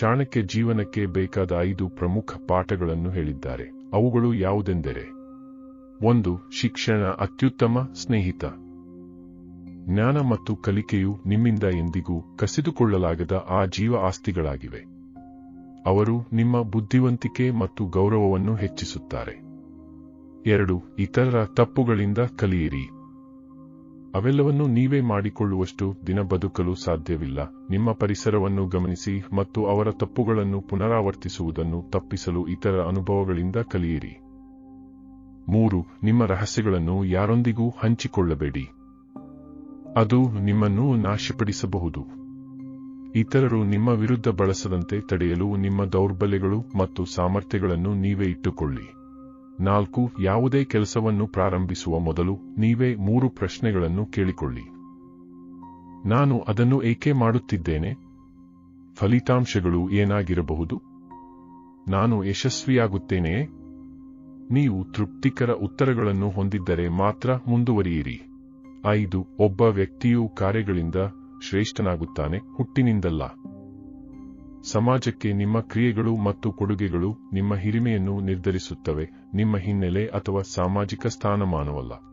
ಚಾಣಕ್ಯ ಜೀವನಕ್ಕೆ ಬೇಕಾದ ಐದು ಪ್ರಮುಖ ಪಾಠಗಳನ್ನು ಹೇಳಿದ್ದಾರೆ. ಅವುಗಳು ಯಾವುದೆಂದರೆ, ಒಂದು, ಶಿಕ್ಷಣ ಅತ್ಯುತ್ತಮ, ಸ್ನೇಹಿತ. ಜ್ಞಾನ ಮತ್ತು ಕಲಿಕೆಯು ನಿಮ್ಮಿಂದ ಎಂದಿಗೂ ಕಸಿದುಕೊಳ್ಳಲಾಗದ ಆ ಜೀವ ಆಸ್ತಿಗಳಾಗಿವೆ. ಅವರು ನಿಮ್ಮ ಬುದ್ಧಿವಂತಿಕೆ ಮತ್ತು ಗೌರವವನ್ನು ಹೆಚ್ಚಿಸುತ್ತಾರೆ. ಎರಡು, ಇತರರ ತಪ್ಪುಗಳಿಂದ ಕಲಿಯಿರಿ. ಅವೆಲ್ಲವನ್ನೂ ನೀವೇ ಮಾಡಿಕೊಳ್ಳುವಷ್ಟು ದಿನ ಬದುಕಲು ಸಾಧ್ಯವಿಲ್ಲ. ನಿಮ್ಮ ಪರಿಸರವನ್ನು ಗಮನಿಸಿ ಮತ್ತು ಅವರ ತಪ್ಪುಗಳನ್ನು ಪುನರಾವರ್ತಿಸುವುದನ್ನು ತಪ್ಪಿಸಲು ಇತರ ಅನುಭವಗಳಿಂದ ಕಲಿಯಿರಿ. ಮೂರು, ನಿಮ್ಮ ರಹಸ್ಯಗಳನ್ನು ಯಾರೊಂದಿಗೂ ಹಂಚಿಕೊಳ್ಳಬೇಡಿ. ಅದು ನಿಮ್ಮನ್ನು ನಾಶಪಡಿಸಬಹುದು. ಇತರರು ನಿಮ್ಮ ವಿರುದ್ಧ ಬಳಸದಂತೆ ತಡೆಯಲು ನಿಮ್ಮ ದೌರ್ಬಲ್ಯಗಳು ಮತ್ತು ಸಾಮರ್ಥ್ಯಗಳನ್ನು ನೀವೇ ಇಟ್ಟುಕೊಳ್ಳಿ. ನಾಲ್ಕು, ಯಾವುದೇ ಕೆಲಸವನ್ನು ಪ್ರಾರಂಭಿಸುವ ಮೊದಲು ನೀವೇ ಮೂರು ಪ್ರಶ್ನೆಗಳನ್ನು ಕೇಳಿಕೊಳ್ಳಿ. ನಾನು ಅದನ್ನು ಏಕೆ ಮಾಡುತ್ತಿದ್ದೇನೆ? ಫಲಿತಾಂಶಗಳು ಏನಾಗಿರಬಹುದು? ನಾನು ಯಶಸ್ವಿಯಾಗುತ್ತೇನೆಯೇ? ನೀವು ತೃಪ್ತಿಕರ ಉತ್ತರಗಳನ್ನು ಹೊಂದಿದ್ದರೆ ಮಾತ್ರ ಮುಂದುವರಿಯಿರಿ. ಐದು, ಒಬ್ಬ ವ್ಯಕ್ತಿಯು ಕಾರ್ಯಗಳಿಂದ ಶ್ರೇಷ್ಠನಾಗುತ್ತಾನೆ, ಹುಟ್ಟಿನಿಂದಲ್ಲ. ಸಮಾಜಕ್ಕೆ ನಿಮ್ಮ ಕ್ರಿಯೆಗಳು ಮತ್ತು ಕೊಡುಗೆಗಳು ನಿಮ್ಮ ಹಿರಿಮೆಯನ್ನು ನಿರ್ಧರಿಸುತ್ತವೆ ನಿಮ್ಮ ಹಿನ್ನೆಲೆ ಅಥವಾ ಸಾಮಾಜಿಕ ಸ್ಥಾನಮಾನವಲ್ಲ.